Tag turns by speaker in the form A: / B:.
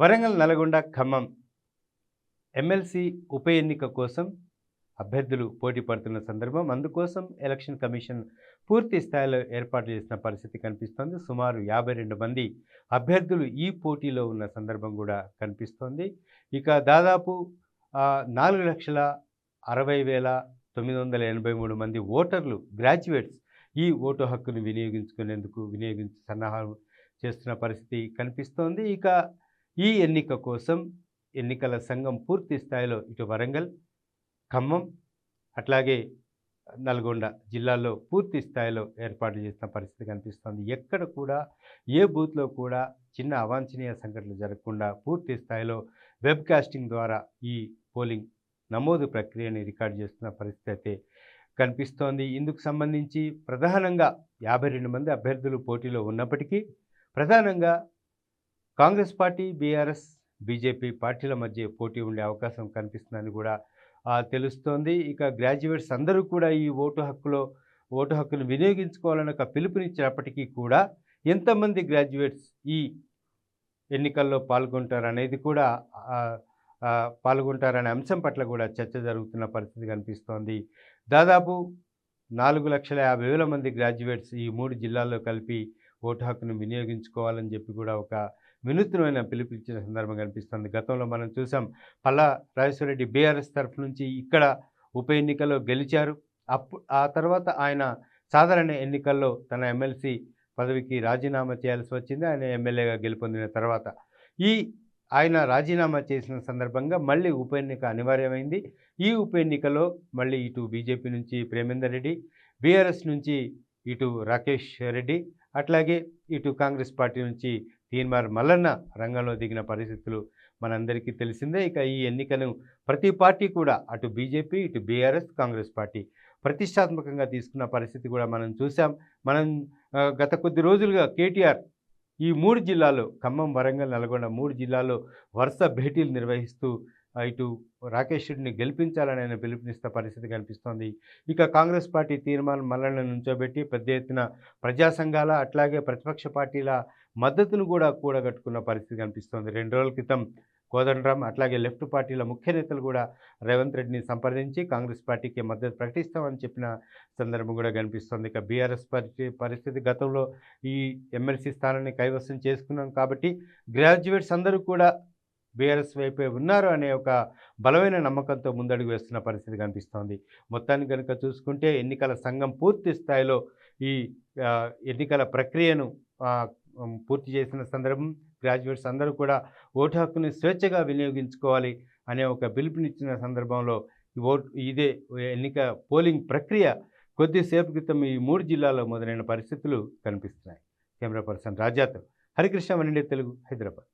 A: Warangal Nalgonda Khammam MLC ఉప ఎన్నిక కోసం అభ్యర్థులు పోటీ పడుతున్న సందర్భం అందుకోసం ఎలక్షన్ కమిషన్ పూర్తి స్థాయిలో ఏర్పాటు చేసిన పరిస్థితి కనిపిస్తోంది. సుమారు యాభై రెండు మంది అభ్యర్థులు ఈ పోటీలో ఉన్న సందర్భం కూడా కనిపిస్తోంది. ఇక దాదాపు నాలుగు లక్షల అరవై వేల తొమ్మిది వందల ఎనభై మూడు మంది ఓటర్లు గ్రాడ్యుయేట్స్ ఈ ఓటు హక్కును వినియోగించుకునేందుకు వినియోగించి సన్నాహాలు చేస్తున్న పరిస్థితి కనిపిస్తోంది. ఇక ఈ ఎన్నిక కోసం ఎన్నికల సంఘం పూర్తి స్థాయిలో ఇటు వరంగల్ ఖమ్మం అట్లాగే నల్గొండ జిల్లాల్లో పూర్తి స్థాయిలో ఏర్పాటు చేసిన పరిస్థితి కనిపిస్తోంది. ఎక్కడ కూడా ఏ బూత్లో కూడా చిన్న అవాంఛనీయ సంఘటనలు జరగకుండా పూర్తి స్థాయిలో వెబ్ కాస్టింగ్ ద్వారా ఈ పోలింగ్ నమోదు ప్రక్రియని రికార్డ్ చేస్తున్న పరిస్థితి అయితే కనిపిస్తోంది. ఇందుకు సంబంధించి ప్రధానంగా యాభై రెండు మంది అభ్యర్థులు పోటీలో ఉన్నప్పటికీ ప్రధానంగా కాంగ్రెస్ పార్టీ బీఆర్ఎస్ బీజేపీ పార్టీల మధ్య పోటీ ఉండే అవకాశం కనిపిస్తుందని కూడా తెలుస్తోంది. ఇక గ్రాడ్యుయేట్స్ అందరూ కూడా ఈ ఓటు హక్కులో ఓటు హక్కును వినియోగించుకోవాలని ఒక పిలుపునిచ్చినప్పటికీ కూడా ఎంతమంది గ్రాడ్యుయేట్స్ ఈ ఎన్నికల్లో పాల్గొంటారు అనేది కూడా పాల్గొంటారనే అంశం పట్ల కూడా చర్చ జరుగుతున్న పరిస్థితి కనిపిస్తోంది. దాదాపు నాలుగు లక్షల యాభై వేల మంది గ్రాడ్యుయేట్స్ ఈ మూడు జిల్లాల్లో కలిపి ఓటు హక్కును వినియోగించుకోవాలని చెప్పి కూడా ఒక వినూత్నమైన పిలుపునిచ్చిన సందర్భం కనిపిస్తుంది. గతంలో మనం చూసాం పల్లా రాజేశ్వరరెడ్డి బీఆర్ఎస్ తరఫు నుంచి ఇక్కడ ఉప ఎన్నికలో గెలిచారు. అప్పు ఆ తర్వాత ఆయన సాధారణ ఎన్నికల్లో తన ఎమ్మెల్సీ పదవికి రాజీనామా చేయాల్సి వచ్చింది. ఆయన ఎమ్మెల్యేగా గెలుపొందిన తర్వాత ఈ ఆయన రాజీనామా చేసిన సందర్భంగా మళ్ళీ ఉప ఎన్నిక అనివార్యమైంది. ఈ ఉప ఎన్నికలో మళ్ళీ ఇటు బీజేపీ నుంచి ప్రేమేందర్ రెడ్డి బీఆర్ఎస్ నుంచి ఇటు రాకేష్ రెడ్డి అట్లాగే ఇటు కాంగ్రెస్ పార్టీ నుంచి తీన్మార్ మల్లన్న రంగంలో దిగిన పరిస్థితులు మనందరికీ తెలిసిందే. ఇక ఈ ఎన్నికను ప్రతి పార్టీ కూడా అటు బీజేపీ ఇటు బీఆర్ఎస్ కాంగ్రెస్ పార్టీ ప్రతిష్టాత్మకంగా తీసుకున్న పరిస్థితి కూడా మనం చూసాం మనం గత కొద్ది రోజులుగా కేటీఆర్ ఈ మూడు జిల్లాలో ఖమ్మం వరంగల్ నల్గొండ మూడు జిల్లాలో వరుస భేటీలు నిర్వహిస్తూ ఇటు రాకేష్ రెడ్డిని గెలిపించాలని ఆయన పిలుపునిస్తున్న పరిస్థితి కనిపిస్తోంది. ఇక కాంగ్రెస్ పార్టీ తీర్మానం మల్లన్న నుంచోబెట్టి పెద్ద ఎత్తున ప్రజా సంఘాల అట్లాగే ప్రతిపక్ష పార్టీల మద్దతును కూడా కూడగట్టుకున్న పరిస్థితి కనిపిస్తోంది. రెండు రోజుల క్రితం కోదండరాం అట్లాగే లెఫ్ట్ పార్టీల ముఖ్య నేతలు కూడా రేవంత్ రెడ్డిని సంప్రదించి కాంగ్రెస్ పార్టీకి మద్దతు ప్రకటిస్తామని చెప్పిన సందర్భం కూడా కనిపిస్తోంది. ఇక బీఆర్ఎస్ పార్టీ పరిస్థితి గతంలో ఈ ఎమ్మెల్సీ స్థానాన్ని కైవసం చేసుకున్నాం కాబట్టి గ్రాడ్యుయేట్స్ అందరూ కూడా బీఆర్ఎస్ వైపే ఉన్నారు అనే ఒక బలమైన నమ్మకంతో ముందడుగు వేస్తున్న పరిస్థితి కనిపిస్తోంది. మొత్తాన్ని కనుక చూసుకుంటే ఎన్నికల సంఘం పూర్తి స్థాయిలో ఈ ఎన్నికల ప్రక్రియను పూర్తి చేసిన సందర్భం గ్రాడ్యుయేట్స్ అందరూ కూడా ఓటు హక్కుని స్వేచ్ఛగా వినియోగించుకోవాలి అనే ఒక పిలుపునిచ్చిన సందర్భంలో ఓటు ఇదే ఎన్నిక పోలింగ్ ప్రక్రియ కొద్దిసేపు క్రితం ఈ మూడు జిల్లాల్లో మొదలైన పరిస్థితులు కనిపిస్తున్నాయి. కెమెరా పర్సన్ రాజాతో హరికృష్ణ వనిండే తెలుగు హైదరాబాద్.